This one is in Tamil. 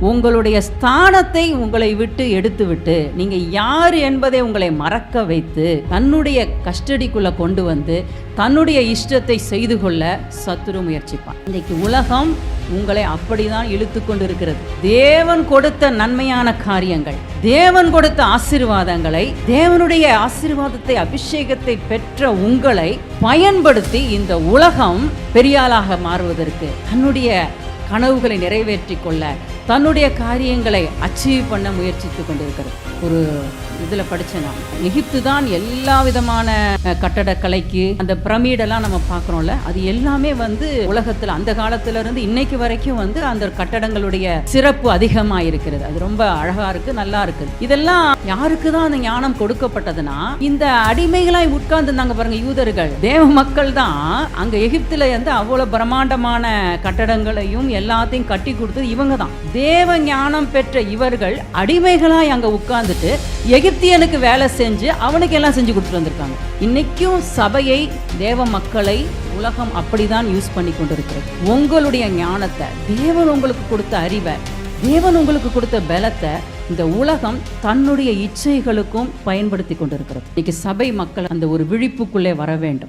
உங்களுடைய ஸ்தானத்தை உங்களை விட்டு எடுத்துவிட்டு நீங்க யார் என்பதை உங்களை மறக்க வைத்து தன்னுடைய கஸ்டடிக்குள்ள கொண்டு வந்து தன்னுடைய இஷ்டத்தை செய்து கொள்ள சத்துரு முயற்சிப்பான். இன்றைக்கு உலகம் உங்களை அப்படிதான் இழுத்து கொண்டு இருக்கிறது தேவன் கொடுத்த நன்மையான காரியங்கள் தேவன் கொடுத்த ஆசீர்வாதங்களை தேவனுடைய ஆசிர்வாதத்தை அபிஷேகத்தை பெற்ற உங்களை பயன்படுத்தி இந்த உலகம் பெரியாளாக மாறுவதற்கு தன்னுடைய கனவுகளை நிறைவேற்றிக் கொள்ள தன்னுடைய காரியங்களை அச்சீவ் பண்ண முயற்சித்து கொண்டிருக்கிறது. ஒரு இதில் படித்தேன் நான். எகிப்து தான் எல்லா விதமான கட்டடக்கலைக்கு அந்த பிரமிடெல்லாம் நம்ம பார்க்குறோம்ல அது எல்லாமே வந்து உலகத்தில் அந்த காலத்துல இருந்து இன்னைக்கு வரைக்கும் வந்து அந்த கட்டடங்களுடைய சிறப்பு அதிகமாக இருக்கிறது அது ரொம்ப அழகாக இருக்குது நல்லா இருக்குது இதெல்லாம் யாருக்கு தான் அந்த ஞானம் கொடுக்கப்பட்டதுன்னா இந்த அடிமைகளாய் உட்கார்ந்து இருந்தாங்க பாருங்க யூதர்கள். தேவ மக்கள் தான் அங்கே எகிப்தில் வந்து அவ்வளோ பிரம்மாண்டமான கட்டடங்களையும் எல்லாத்தையும் கட்டி கொடுத்தது இவங்க தான். தேவ ஞானம் பெற்ற இவர்கள் அடிமைகளாய் அங்கே உட்கார்ந்துட்டு எகிப்தியனுக்கு வேலை செஞ்சு அவனுக்கு எல்லாம் செஞ்சு கொடுத்துட்டு வந்திருக்காங்க. இன்னைக்கும் சபையை தேவ மக்களை உலகம் அப்படிதான் யூஸ் பண்ணி கொண்டிருக்கிறது. உங்களுடைய ஞானத்தை தேவன் உங்களுக்கு கொடுத்த அறிவை தேவன் உங்களுக்கு கொடுத்த பலத்தை இந்த உலகம் தன்னுடைய இச்சைகளுக்கும் பயன்படுத்தி கொண்டிருக்கிறது. இன்னைக்கு சபை மக்கள் அந்த ஒரு விழிப்புக்குள்ளே வர வேண்டும்.